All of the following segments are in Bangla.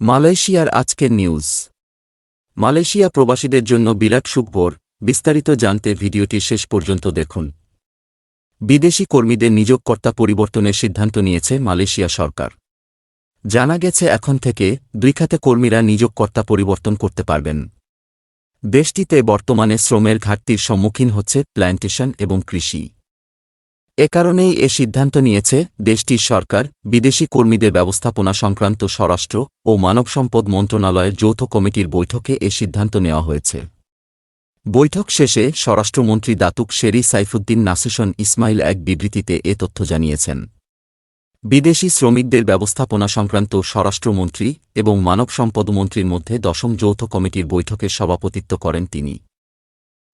মালয়েশিয়ার আজকের নিউজ। মালয়েশিয়া প্রবাসীদের জন্য বিরাট সুখবর, বিস্তারিত জানতে ভিডিওটি শেষ পর্যন্ত দেখুন। বিদেশি কর্মীদের নিয়োগকর্তা পরিবর্তনের সিদ্ধান্ত নিয়েছে মালয়েশিয়া সরকার। জানা গেছে এখন থেকে দুই খাতে কর্মীরা নিয়োগকর্তা পরিবর্তন করতে পারবেন। দেশটিতে বর্তমানে শ্রমের ঘাটতির সম্মুখীন হচ্ছে প্ল্যান্টেশন এবং কৃষি। এ কারণেই এ সিদ্ধান্ত নিয়েছে, দেশটির সরকার, বিদেশি কর্মীদের ব্যবস্থাপনা সংক্রান্ত স্বরাষ্ট্র ও মানব সম্পদ মন্ত্রণালয়ের যৌথ কমিটির বৈঠকে এ সিদ্ধান্ত নেওয়া হয়েছে। বৈঠক শেষে স্বরাষ্ট্রমন্ত্রী Datuk Seri Saifuddin Nasution Ismail এক বিবৃতিতে এ তথ্য জানিয়েছেন। বিদেশি শ্রমিকদের ব্যবস্থাপনা সংক্রান্ত স্বরাষ্ট্রমন্ত্রী এবং মানব সম্পদ মন্ত্রীর মধ্যে দশম যৌথ কমিটির বৈঠকে সভাপতিত্ব করেন তিনি।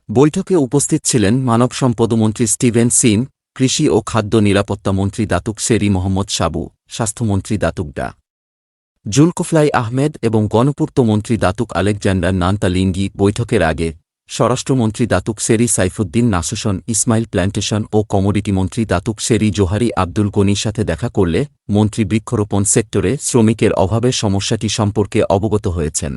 বৈঠকে উপস্থিত ছিলেন মানব সম্পদমন্ত্রী স্টিভেন সিন কৃষি ও খাদ্য নিরাপত্তা মন্ত্রী দাতুক শেরি মোহাম্মদ সাবু স্বাস্থ্যমন্ত্রী দাতুক ডা। জুলকুফলাই আহমেদ এবং গণপূর্ত মন্ত্রী দাতুক আলেকজান্ডার নান্তালিঙ্গি বৈঠকের আগে স্বরাষ্ট্রমন্ত্রী Datuk Seri Saifuddin Nasution, Ismail plantation ও কমোডিটি মন্ত্রী দাতুক শেরি জোহারি আব্দুল গনির সাথে দেখা করলে মন্ত্রী বৃক্ষরোপণ সেক্টরে শ্রমিকের অভাবের সমস্যাটি সম্পর্কে অবগত হয়েছেন।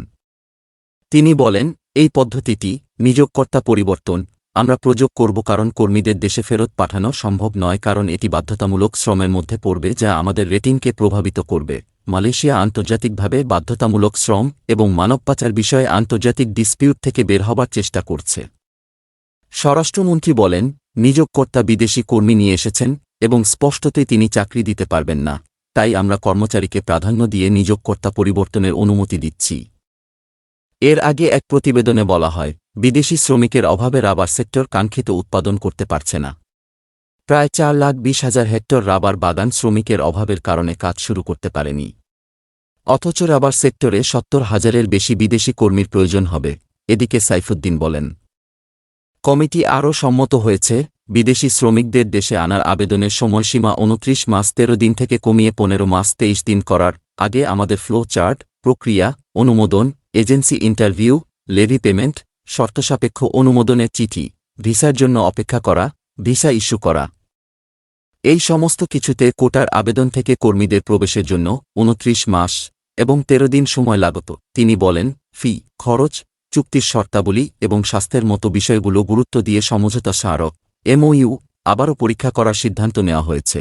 তিনি বলেন, এই পদ্ধতিটি নিয়োগকর্তা পরিবর্তন আমরা প্রযোগ করব কারণ কর্মীদের দেশে ফেরত পাঠানো সম্ভব নয় কারণ এটি বাধ্যতামূলক শ্রমের মধ্যে পড়বে যা আমাদের রেটিংকে প্রভাবিত করবে। মালয়েশিয়া আন্তর্জাতিকভাবে বাধ্যতামূলক শ্রম এবং মানব পাচার বিষয়ে আন্তর্জাতিক ডিসপিউট থেকে বের হবার চেষ্টা করছে। স্বরাষ্ট্রমন্ত্রী বলেন নিয়োগকর্তা বিদেশি কর্মী নিয়ে এসেছেন এবং স্পষ্টতই তিনি চাকরি দিতে পারবেন না। তাই আমরা কর্মচারীকে প্রাধান্য দিয়ে নিয়োগকর্তা পরিবর্তনের অনুমতি দিচ্ছি। এর আগে এক প্রতিবেদনে বলা হয়, বিদেশি শ্রমিকের অভাবে রাবার সেক্টর কাঙ্ক্ষিত উৎপাদন করতে পারছে না। প্রায় চার লাখ বিশ হাজার হেক্টর রাবার বাগান শ্রমিকের অভাবের কারণে কাজ শুরু করতে পারেনি। অথচ রাবার সেক্টরে সত্তর হাজারের বেশি বিদেশি কর্মীর প্রয়োজন হবে, এদিকে সাইফুদ্দিন বলেন। কমিটি আরও সম্মত হয়েছে, বিদেশি শ্রমিকদের দেশে আনার আবেদনের সময়সীমা উনত্রিশ মাস তেরো দিন থেকে কমিয়ে পনেরো মাস তেইশ দিন করার আগে আমাদের ফ্লো চার্ট, প্রক্রিয়া, অনুমোদন এজেন্সি ইন্টারভিউ, লেভি পেমেন্ট, শর্তসাপেক্ষ অনুমোদনের চিঠি, ভিসার জন্য অপেক্ষা করা, ভিসা ইস্যু করা। এই সমস্ত কিছুতে কোটার আবেদন থেকে কর্মীদের প্রবেশের জন্য উনত্রিশ মাস এবং তেরো দিন সময় লাগত। তিনি বলেন, ফি, খরচ, চুক্তির শর্তাবলী এবং স্বাস্থ্যের মতো বিষয়গুলো গুরুত্ব দিয়ে সমঝোতা স্মারক, এমওইউ আবারও পরীক্ষা করার সিদ্ধান্ত নেওয়া হয়েছে।